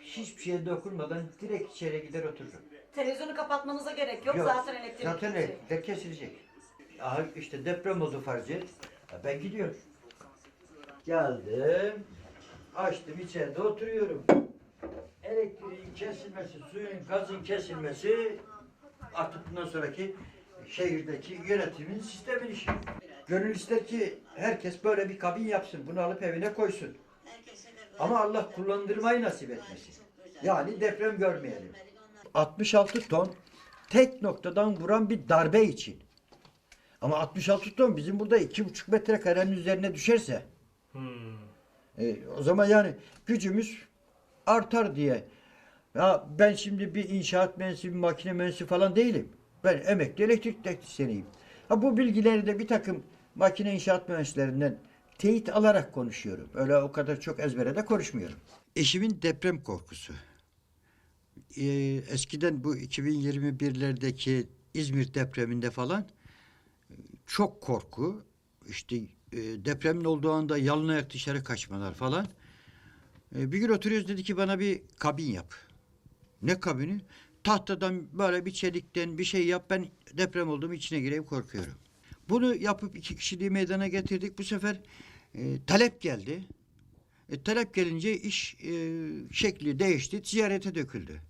Hiçbir şeye dokunmadan direkt içeri gider otururum. Televizyonu kapatmanıza gerek yok. Zaten elektrik Zaten gidecek. elektrikler kesilecek. Aha işte deprem oldu farz et. Ya Ben gidiyorum. Geldim. Açtım içeride oturuyorum. Elektriğin kesilmesi, suyun, gazın kesilmesi artık bundan sonraki şehirdeki yönetimin sistemin işi. Gönül ister ki herkes böyle bir kabin yapsın. Bunu alıp evine koysun. Ama Allah kullandırmayı nasip etmesin. Yani deprem görmeyelim. 66 ton tek noktadan vuran bir darbe için. Ama 66 ton bizim burada 2,5 metre karenin üzerine düşerse e, o zaman yani gücümüz artar diye. Ya ben şimdi bir inşaat mühendisi, bir makine mühendisi falan değilim. Ben emekli elektrik teknisyeniyim. Ha bu bilgileri de bir takım makine inşaat mühendislerinden teyit alarak konuşuyorum. Öyle o kadar çok ezbere de konuşmuyorum. Eşimin deprem korkusu. Ee, eskiden bu 2021'lerdeki İzmir depreminde falan e, çok korku. İşte e, depremin olduğu anda yalın ayak dışarı kaçmalar falan. E, bir gün oturuyoruz dedi ki bana bir kabin yap. Ne kabini? Tahtadan böyle bir çelikten bir şey yap ben deprem olduğum içine gireyim korkuyorum. Bunu yapıp iki kişiliği meydana getirdik. Bu sefer e, talep geldi. E, talep gelince iş e, şekli değişti, ticarete döküldü.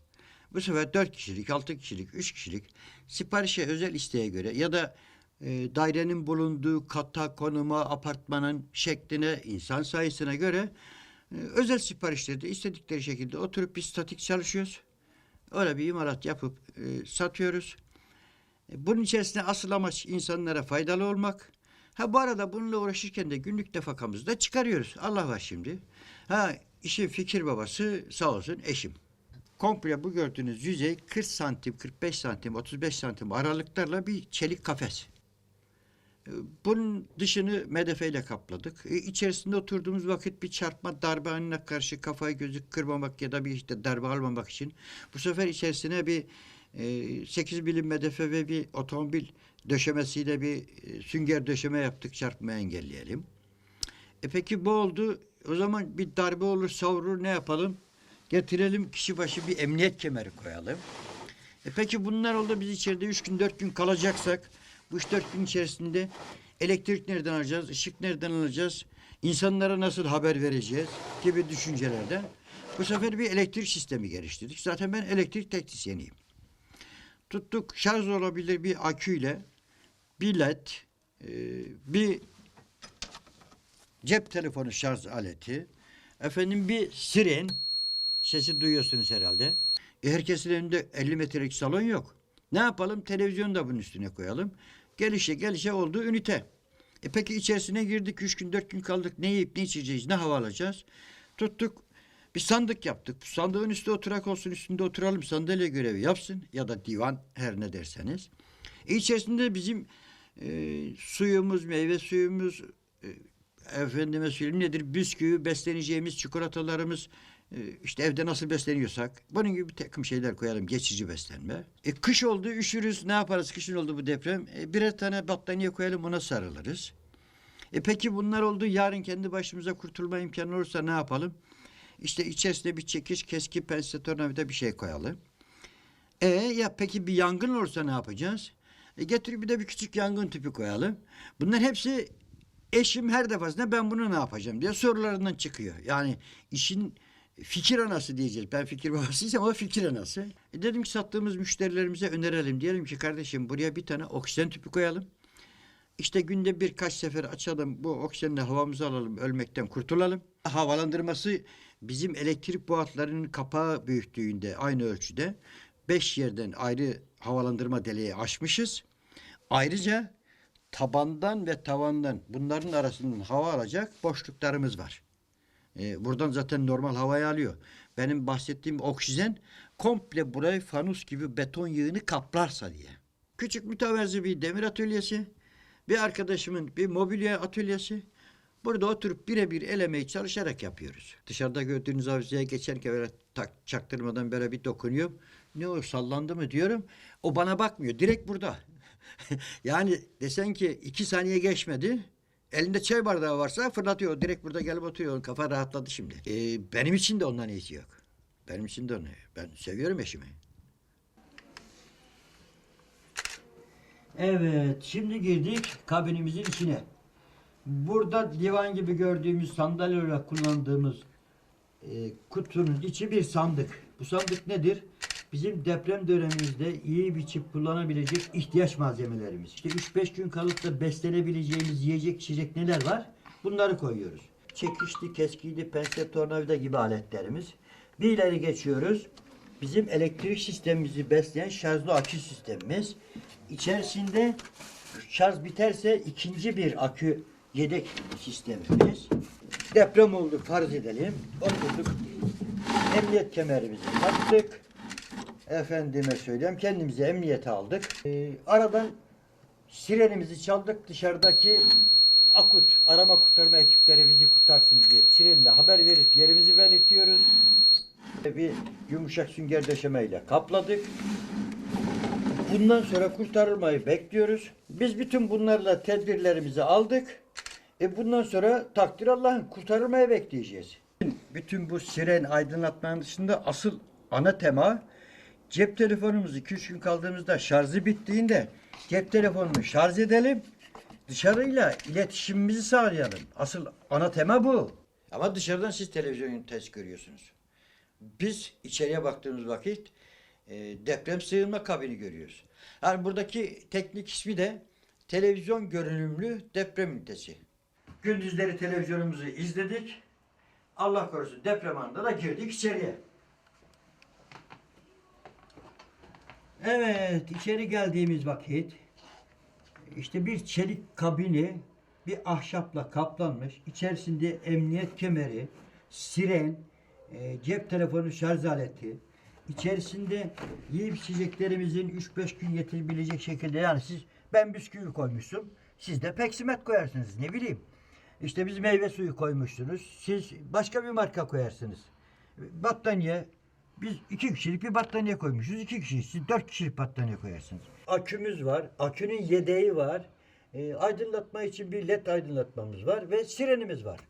Bu sefer dört kişilik, altı kişilik, üç kişilik siparişe özel isteğe göre ya da e, dairenin bulunduğu kata, konuma, apartmanın şekline, insan sayısına göre e, özel siparişlerde istedikleri şekilde oturup bir statik çalışıyoruz. Öyle bir imalat yapıp e, satıyoruz. E, Bunun içerisinde asıl amaç insanlara faydalı olmak. Ha bu arada bununla uğraşırken de günlük defakamızı da çıkarıyoruz. Allah var şimdi. Ha işin fikir babası sağ olsun eşim. Komple bu gördüğünüz yüzey 40 santim, 45 santim, 35 santim aralıklarla bir çelik kafes. E, Bunun dışını medefeyle kapladık. E, İçerisinde oturduğumuz vakit bir çarpma darbe haline karşı kafayı gözü kırmamak ya da bir işte darbe almamak için bu sefer içerisine bir e, 8 milim medefe ve bir otomobil döşemesiyle bir e, sünger döşeme yaptık çarpmayı engelleyelim. E peki bu oldu. O zaman bir darbe olur savurur ne yapalım? Getirelim kişi başı bir emniyet kemeri koyalım. E peki bunlar oldu biz içeride üç gün dört gün kalacaksak bu üç dört gün içerisinde elektrik nereden alacağız, ışık nereden alacağız, insanlara nasıl haber vereceğiz gibi düşüncelerden bu sefer bir elektrik sistemi geliştirdik. Zaten ben elektrik teknisyeniyim. Tuttuk şarj olabilir bir aküyle bir led, e, bir cep telefonu şarj aleti, efendim bir siren, sesi duyuyorsunuz herhalde. E, herkesin elinde 50 metrelik salon yok. Ne yapalım? Televizyonu da bunun üstüne koyalım. Gelişe gelişe oldu ünite. E peki içerisine girdik. Üç gün dört gün kaldık. Ne yiyip ne içeceğiz? Ne hava alacağız? Tuttuk. Bir sandık yaptık. Sandığın üstü oturak olsun üstünde oturalım. Sandalye görevi yapsın. Ya da divan her ne derseniz. E içerisinde bizim e, suyumuz, meyve suyumuz, e, efendime söyleyeyim nedir? Bisküvi, besleneceğimiz çikolatalarımız, e, işte evde nasıl besleniyorsak bunun gibi bir takım şeyler koyalım. Geçici beslenme. E, kış oldu, üşürüz. Ne yaparız? Kışın oldu bu deprem. E, birer tane battaniye koyalım ona sarılırız. E peki bunlar oldu. Yarın kendi başımıza kurtulma imkanı olursa ne yapalım? İşte içerisine bir çekiç, keski, pense, tornavida bir şey koyalım. E ya peki bir yangın olursa ne yapacağız? E getir bir de bir küçük yangın tüpü koyalım. Bunlar hepsi eşim her defasında ben bunu ne yapacağım diye sorularından çıkıyor. Yani işin fikir anası diyeceğiz. Ben fikir babasıysam o fikir anası. E dedim ki sattığımız müşterilerimize önerelim. Diyelim ki kardeşim buraya bir tane oksijen tüpü koyalım. İşte günde birkaç sefer açalım bu oksijenle havamızı alalım ölmekten kurtulalım. Havalandırması bizim elektrik boğatlarının kapağı büyüklüğünde aynı ölçüde. Beş yerden ayrı havalandırma deliği açmışız. Ayrıca tabandan ve tavandan bunların arasından hava alacak boşluklarımız var. Ee, buradan zaten normal havayı alıyor. Benim bahsettiğim oksijen komple burayı fanus gibi beton yığını kaplarsa diye. Küçük mütevazi bir demir atölyesi, bir arkadaşımın bir mobilya atölyesi. Burada oturup birebir elemeyi çalışarak yapıyoruz. Dışarıda gördüğünüz avizeye geçerken böyle tak, çaktırmadan böyle bir dokunuyorum. Ne o sallandı mı diyorum. O bana bakmıyor. Direkt burada. yani desen ki iki saniye geçmedi. Elinde çay bardağı varsa fırlatıyor. Direkt burada gelip oturuyor. Kafa rahatladı şimdi. Ee, benim için de ondan iyisi yok. Benim için de onu. Ben seviyorum eşimi. Evet, şimdi girdik kabinimizin içine. Burada divan gibi gördüğümüz sandalye olarak kullandığımız e, kutunun içi bir sandık. Bu sandık nedir? Bizim deprem dönemimizde iyi biçip kullanabilecek ihtiyaç malzemelerimiz. İşte 3-5 gün kalıp da beslenebileceğimiz yiyecek içecek neler var? Bunları koyuyoruz. Çekişli, keskiydi, pense, tornavida gibi aletlerimiz. Bir ileri geçiyoruz. Bizim elektrik sistemimizi besleyen şarjlı akü sistemimiz. İçerisinde şarj biterse ikinci bir akü yedek sistemimiz. Deprem oldu farz edelim. Oturduk. Emniyet kemerimizi taktık. Efendime söyleyeyim kendimize emniyete aldık. Ee, aradan sirenimizi çaldık. Dışarıdaki akut arama kurtarma ekipleri bizi kurtarsın diye sirenle haber verip yerimizi belirtiyoruz. Bir yumuşak sünger döşemeyle kapladık. Bundan sonra kurtarılmayı bekliyoruz. Biz bütün bunlarla tedbirlerimizi aldık. E bundan sonra takdir Allah'ın kurtarılmayı bekleyeceğiz. Bütün bu siren aydınlatmanın dışında asıl ana tema cep telefonumuzu 2-3 gün kaldığımızda şarjı bittiğinde cep telefonunu şarj edelim. Dışarıyla iletişimimizi sağlayalım. Asıl ana tema bu. Ama dışarıdan siz televizyon ünitesi görüyorsunuz. Biz içeriye baktığımız vakit e, deprem sığınma kabini görüyoruz. Yani buradaki teknik ismi de televizyon görünümlü deprem ünitesi. Gündüzleri televizyonumuzu izledik. Allah korusun deprem anında da girdik içeriye. Evet, içeri geldiğimiz vakit işte bir çelik kabini bir ahşapla kaplanmış. İçerisinde emniyet kemeri, siren, e, cep telefonu şarj aleti, içerisinde yiyip içeceklerimizin 3-5 gün yetebilecek şekilde yani siz ben bisküvi koymuşsun. Siz de peksimet koyarsınız ne bileyim. İşte biz meyve suyu koymuşsunuz. Siz başka bir marka koyarsınız. Battaniye biz iki kişilik bir battaniye koymuşuz. iki kişi. Siz dört kişilik battaniye koyarsınız. Akümüz var. Akünün yedeği var. E, aydınlatma için bir led aydınlatmamız var ve sirenimiz var.